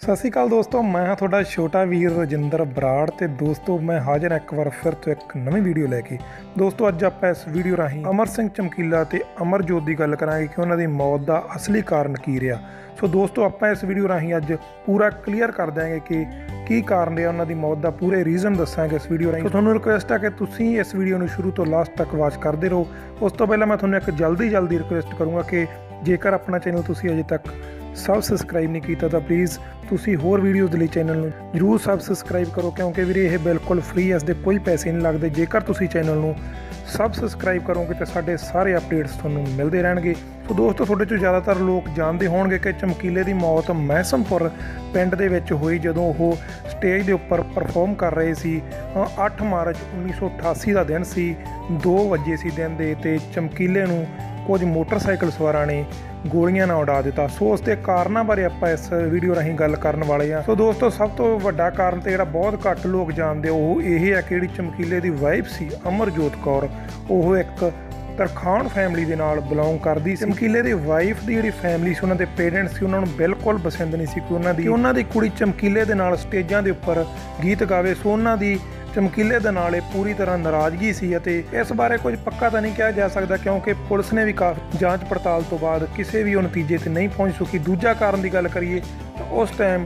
ਸਤਿ ਸ਼੍ਰੀ ਅਕਾਲ ਦੋਸਤੋ, ਮੈਂ ਹਾਂ ਤੁਹਾਡਾ ਛੋਟਾ ਵੀਰ ਰਜਿੰਦਰ ਬਰਾੜ ਤੇ ਦੋਸਤੋ, ਮੈਂ ਹਾਜ਼ਰ ਹਾਂ ਇੱਕ ਵਾਰ ਫਿਰ ਤੋਂ ਇੱਕ ਨਵੀਂ ਵੀਡੀਓ ਲੈ ਕੇ। ਦੋਸਤੋ, ਅੱਜ ਆਪਾਂ ਇਸ ਵੀਡੀਓ ਰਾਹੀਂ ਅਮਰ ਸਿੰਘ ਚਮਕੀਲਾ ਤੇ ਅਮਰਜੋਤ ਦੀ ਗੱਲ ਕਰਾਂਗੇ ਕਿ ਉਹਨਾਂ ਦੀ ਮੌਤ ਦਾ ਅਸਲੀ ਕਾਰਨ ਕੀ ਰਿਹਾ। ਸੋ ਦੋਸਤੋ, ਆਪਾਂ ਇਸ ਵੀਡੀਓ ਰਾਹੀਂ ਅੱਜ ਪੂਰਾ ਕਲੀਅਰ ਕਰ ਦਿਆਂਗੇ ਕਿ ਕੀ ਕਾਰਨ ਰਿਹਾ ਉਹਨਾਂ ਦੀ ਮੌਤ ਦਾ, ਪੂਰੇ ਰੀਜ਼ਨ ਦੱਸਾਂਗੇ ਇਸ ਵੀਡੀਓ ਰਾਹੀਂ। ਸੋ ਤੁਹਾਨੂੰ ਰਿਕੁਐਸਟ ਹੈ ਕਿ ਤੁਸੀਂ ਇਸ ਵੀਡੀਓ ਨੂੰ ਸ਼ੁਰੂ ਤੋਂ ਲਾਸਟ ਤੱਕ ਵਾਚ ਕਰਦੇ ਰਹੋ। ਉਸ ਤੋਂ ਪਹਿਲਾਂ ਮੈਂ ਤੁਹਾਨੂੰ ਇੱਕ ਜਲਦੀ ਜਲਦੀ ਰਿਕੁਐਸਟ ਕਰੂੰਗਾ ਕਿ ਜੇਕਰ ਆਪਣਾ ਚੈਨਲ ਤੁਸੀਂ ਅਜੇ ਤੱਕ ਸਬ ਸਬਸਕ੍ਰਾਈਬ ਨਹੀਂ ਕੀਤਾ ਤਾਂ ਪਲੀਜ਼ ਤੁਸੀਂ ਹੋਰ ਵੀਡੀਓਜ਼ ਦੇ ਲਈ ਚੈਨਲ ਨੂੰ ਜਰੂਰ ਸਬਸਕ੍ਰਾਈਬ ਕਰੋ ਕਿਉਂਕਿ ਵੀਰੇ ਇਹ ਬਿਲਕੁਲ ਫ੍ਰੀ ਹੈ ਇਸ ਦੇ ਕੋਈ ਪੈਸੇ ਨਹੀਂ ਲੱਗਦੇ। ਜੇਕਰ ਤੁਸੀਂ ਚੈਨਲ ਨੂੰ ਸਬਸਕ੍ਰਾਈਬ ਕਰੋਗੇ ਤਾਂ ਸਾਡੇ ਸਾਰੇ ਅਪਡੇਟਸ ਤੁਹਾਨੂੰ ਮਿਲਦੇ ਰਹਿਣਗੇ। ਸੋ ਦੋਸਤੋ ਤੁਹਾਡੇ ਚੋਂ ਜ਼ਿਆਦਾਤਰ ਲੋਕ ਜਾਣਦੇ ਹੋਣਗੇ ਕਿ ਚਮਕੀਲੇ ਦੀ ਮੌਤ ਮਹਿਸਮਪੁਰ ਪਿੰਡ ਦੇ ਵਿੱਚ ਹੋਈ ਜਦੋਂ ਉਹ ਸਟੇਜ ਦੇ ਉੱਪਰ ਪਰਫਾਰਮ ਕਰ ਰਹੇ ਸੀ। ਅ, 8 ਮਾਰਚ 1988 ਦਾ ਦਿਨ ਸੀ। 2 ਵਜੇ ਸੀ ਦਿਨ ਦੇ ਤੇ ਚਮਕੀਲੇ ਨੂੰ ਕੁਝ ਮੋਟਰਸਾਈਕਲ ਸਵਾਰਾਂ ਨੇ ਗੋਲੀਆਂ ਨਾਲ ਉਡਾ ਦਿੱਤਾ। ਸੋ ਉਸ ਦੇ ਕਾਰਨਾਂ ਬਾਰੇ ਆਪਾਂ ਇਸ ਵੀਡੀਓ ਰਾਹੀਂ ਗੱਲ ਕਰਨ ਵਾਲੇ ਆ ਸੋ ਦੋਸਤੋ, ਸਭ ਤੋਂ ਵੱਡਾ ਕਾਰਨ ਤੇ ਜਿਹੜਾ ਬਹੁਤ ਘੱਟ ਲੋਕ ਜਾਣਦੇ ਉਹ ਇਹ ਹੈ ਕਿ ਜਿਹੜੀ ਚਮਕੀਲੇ ਦੀ ਵਾਈਫ ਸੀ, ਅਮਰਜੋਤ ਕੌਰ, ਉਹ ਇੱਕ ਤਰਖਾਣ ਫੈਮਿਲੀ ਦੇ ਨਾਲ ਬਿਲੋਂਗ ਕਰਦੀ ਸੀ। ਚਮਕੀਲੇ ਦੀ ਵਾਈਫ ਦੀ ਜਿਹੜੀ ਫੈਮਿਲੀ ਸੀ, ਉਹਨਾਂ ਦੇ ਪੇਰੈਂਟਸ ਸੀ, ਉਹਨਾਂ ਨੂੰ ਬਿਲਕੁਲ ਪਸੰਦ ਨਹੀਂ ਸੀ ਕਿ ਉਹਨਾਂ ਦੀ। ਉਹਨਾਂ ਦੀ ਕੁੜੀ ਚਮਕੀਲੇ ਦੇ ਨਾਲ ਸਟੇਜਾਂ ਦੇ ਉੱਪਰ ਗੀਤ ਗਾਵੇ। ਸੋ ਉਹਨਾਂ ਦੀ ਚਮਕੀਲੇ ਦੇ ਨਾਲ ਇਹ ਪੂਰੀ ਤਰ੍ਹਾਂ ਨਾਰਾਜ਼ਗੀ ਸੀ ਅਤੇ ਇਸ ਬਾਰੇ ਕੁਝ ਪੱਕਾ ਤਾਂ ਨਹੀਂ ਕਿਹਾ ਜਾ ਸਕਦਾ ਕਿਉਂਕਿ ਪੁਲਿਸ ਨੇ ਵੀ ਕਾਫੀ ਜਾਂਚ ਪੜਤਾਲ ਤੋਂ ਬਾਅਦ ਕਿਸੇ ਵੀ ਉਹ ਨਤੀਜੇ ਤੇ ਨਹੀਂ ਪਹੁੰਚ ਸਕੀ। ਦੂਜਾ ਕਾਰਨ ਦੀ ਗੱਲ ਕਰੀਏ ਤਾਂ ਉਸ ਟਾਈਮ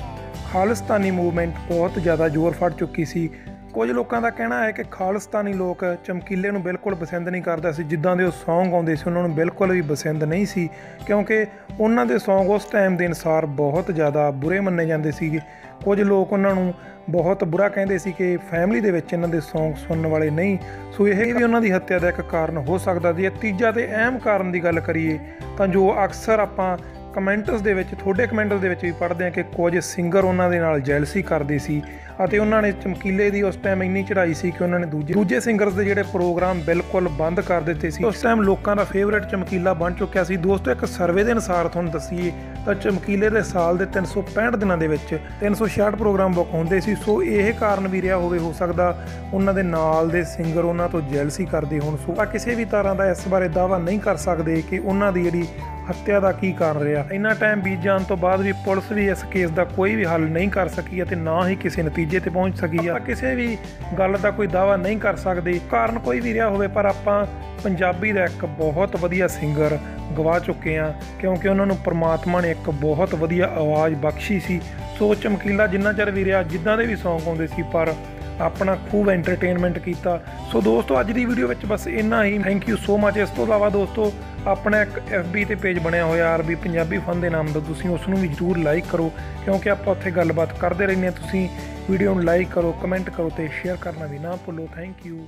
ਖਾਲਿਸਤਾਨੀ ਮੂਵਮੈਂਟ ਬਹੁਤ ਜ਼ਿਆਦਾ ਜ਼ੋਰ ਫੜ ਚੁੱਕੀ ਸੀ ਕੁਝ ਲੋਕਾਂ ਦਾ ਕਹਿਣਾ ਹੈ ਕਿ ਖਾਲਿਸਤਾਨੀ ਲੋਕ ਚਮਕੀਲੇ ਨੂੰ ਬਿਲਕੁਲ ਪਸੰਦ ਨਹੀਂ ਕਰਦਾ ਸੀ, ਜਿੱਦਾਂ ਦੇ ਉਹ ਸੌਂਗ ਆਉਂਦੇ ਸੀ, ਉਹਨਾਂ ਨੂੰ ਬਿਲਕੁਲ ਵੀ ਪਸੰਦ ਨਹੀਂ ਸੀ, ਕਿਉਂਕਿ ਉਹਨਾਂ ਦੇ ਸੌਂਗ ਉਸ ਟਾਈਮ ਦੇ ਅਨਸਾਰ ਬਹੁਤ ਜ਼ਿਆਦਾ ਬੁਰੇ ਮੰਨੇ ਜਾਂਦੇ ਸੀਗੇ। ਕੁਝ ਲੋਕ ਉਹਨਾਂ ਨੂੰ ਬਹੁਤ ਬੁਰਾ ਕਹਿੰਦੇ ਸੀ ਕਿ ਫੈਮਿਲੀ ਦੇ ਵਿੱਚ ਇਹਨਾਂ ਦੇ ਸੌਂਗ ਸੁਣਨ ਵਾਲੇ ਨਹੀਂ, ਸੋ ਇਹ ਵੀ ਉਹਨਾਂ ਦੀ ਹੱਤਿਆ ਦਾ ਇੱਕ ਕਾਰਨ ਹੋ ਸਕਦਾ ਜੇ ਤੀਜਾ ਤੇ ਅਹਿਮ ਕਾਰਨ ਦੀ ਗੱਲ ਕਰੀਏ, ਤਾਂ ਜੋ ਅਕਸਰ ਆਪਾਂ ਕਮੈਂਟਸ ਦੇ ਵਿੱਚ, ਤੁਹਾਡੇ ਕਮੈਂਟਸ ਦੇ ਵਿੱਚ ਵੀ ਪੜ੍ਹਦੇ ਆ ਕਿ ਕੁਝ ਸਿੰਗਰ ਉਹਨਾਂ ਦੇ ਨਾਲ ਜੈਲਸੀ ਕਰਦੇ ਸੀ ਅਤੇ ਉਹਨਾਂ ਨੇ ਚਮਕੀਲੇ ਦੀ ਉਸ ਟਾਈਮ ਇੰਨੀ ਚੜ੍ਹਾਈ ਸੀ ਕਿ ਉਹਨਾਂ ਨੇ ਦੂਜੇ ਦੂਜੇ ਸਿੰਗਰਸ ਦੇ ਜਿਹੜੇ ਪ੍ਰੋਗਰਾਮ ਬਿਲਕੁਲ ਬੰਦ ਕਰ ਦਿੱਤੇ ਸੀ। ਉਸ ਟਾਈਮ ਲੋਕਾਂ ਦਾ ਫੇਵਰੇਟ ਚਮਕੀਲਾ ਬਣ ਚੁੱਕਿਆ ਸੀ। ਦੋਸਤੋ, ਇੱਕ ਸਰਵੇ ਦੇ ਅਨੁਸਾਰ ਤੁਹਾਨੂੰ ਦੱਸੀਏ ਤਾਂ ਚਮਕੀਲੇ ਦੇ ਸਾਲ ਦੇ 365 ਦਿਨਾਂ ਦੇ ਵਿੱਚ 366 ਪ੍ਰੋਗਰਾਮ ਬੁੱਕ ਹੁੰਦੇ ਸੀ। ਸੋ ਇਹ ਕਾਰਨ ਵੀ ਰਿਹਾ ਹੋਵੇ, ਹੋ ਸਕਦਾ ਉਹਨਾਂ ਦੇ ਨਾਲ ਦੇ ਸਿੰਗਰ ਉਹਨਾਂ ਤੋਂ ਜੈਲਸੀ ਕਰਦੇ ਹੋਣ। ਸੋ ਆ ਕਿਸੇ ਵੀ ਤਰ੍ਹਾਂ ਦਾ ਇਸ ਬਾਰੇ ਦਾਵਾ ਨਹੀਂ ਕਰ ਸਕਦੇ ਕਿ ਉਹਨਾਂ ਦੀ ਜਿਹੜੀ ਹੱਤਿਆ ਦਾ ਕੀ ਕਾਰਨ ਰਿਹਾ? ਇੰਨਾ ਟਾਈਮ ਬੀਤ ਜਾਣ ਤੋਂ ਬਾਅਦ ਵੀ ਪੁਲਿਸ ਵੀ ਇਸ ਕੇਸ ਦਾ ਕੋਈ ਵੀ ਹੱਲ ਨਹੀਂ ਕਰ ਸਕੀ ਅਤੇ ਨਾ ਹੀ ਕਿਸੇ ਨਤੀਜੇ ਤੇ ਪਹੁੰਚ ਸਕੀ। ਆ ਕਿਸੇ ਵੀ ਗੱਲ ਦਾ ਕੋਈ ਦਾਵਾ ਨਹੀਂ ਕਰ ਸਕਦੇ। ਕਾਰਨ ਕੋਈ ਵੀ ਰਿਹਾ ਹੋਵੇ, ਪਰ ਆਪਾਂ ਪੰਜਾਬੀ ਦਾ ਇੱਕ ਬਹੁਤ ਵਧੀਆ ਸਿੰਗਰ ਗਵਾ ਚੁੱਕੇ ਆ ਕਿਉਂਕਿ ਉਹਨਾਂ ਨੂੰ ਪ੍ਰਮਾਤਮਾ ਨੇ ਇੱਕ ਬਹੁਤ ਵਧੀਆ ਆਵਾਜ਼ ਬਖਸ਼ੀ ਸੀ। ਸੋ ਚਮਕੀਲਾ ਜਿੰਨਾ ਚਿਰ ਵੀ ਰਿਹਾ, ਜਿੱਦਾਂ ਦੇ ਵੀ Song ਆਉਂਦੇ ਸੀ, ਪਰ ਆਪਣਾ ਖੂਬ ਐਂਟਰਟੇਨਮੈਂਟ ਕੀਤਾ। ਸੋ ਦੋਸਤੋ, ਅੱਜ ਦੀ ਵੀਡੀਓ ਵਿੱਚ ਬਸ ਇੰਨਾ ਹੀ। ਥੈਂਕ ਯੂ ਸੋ ਮਚ ਇਸ ਤੋਂ ਇਲਾਵਾ ਦੋਸਤੋ ਆਪਣਾ ਇੱਕ FB ਤੇ ਪੇਜ ਬਣਿਆ ਹੋਇਆ ਆਰਬੀ ਪੰਜਾਬੀ ਫਨ ਦੇ ਨਾਮ ਦਾ ਤੁਸੀਂ ਉਸ ਨੂੰ ਵੀ ਜਰੂਰ ਲਾਈਕ ਕਰੋ, ਕਿਉਂਕਿ ਆਪਾਂ ਉੱਥੇ ਗੱਲਬਾਤ ਕਰਦੇ ਰਹਿੰਦੇ ਹਾਂ। ਤੁਸੀਂ ਵੀਡੀਓ ਨੂੰ ਲਾਈਕ ਕਰੋ ਕਮੈਂਟ ਕਰੋ ਤੇ ਸ਼ੇਅਰ ਕਰਨਾ ਵੀ ਨਾ ਭੁੱਲੋ। Thank you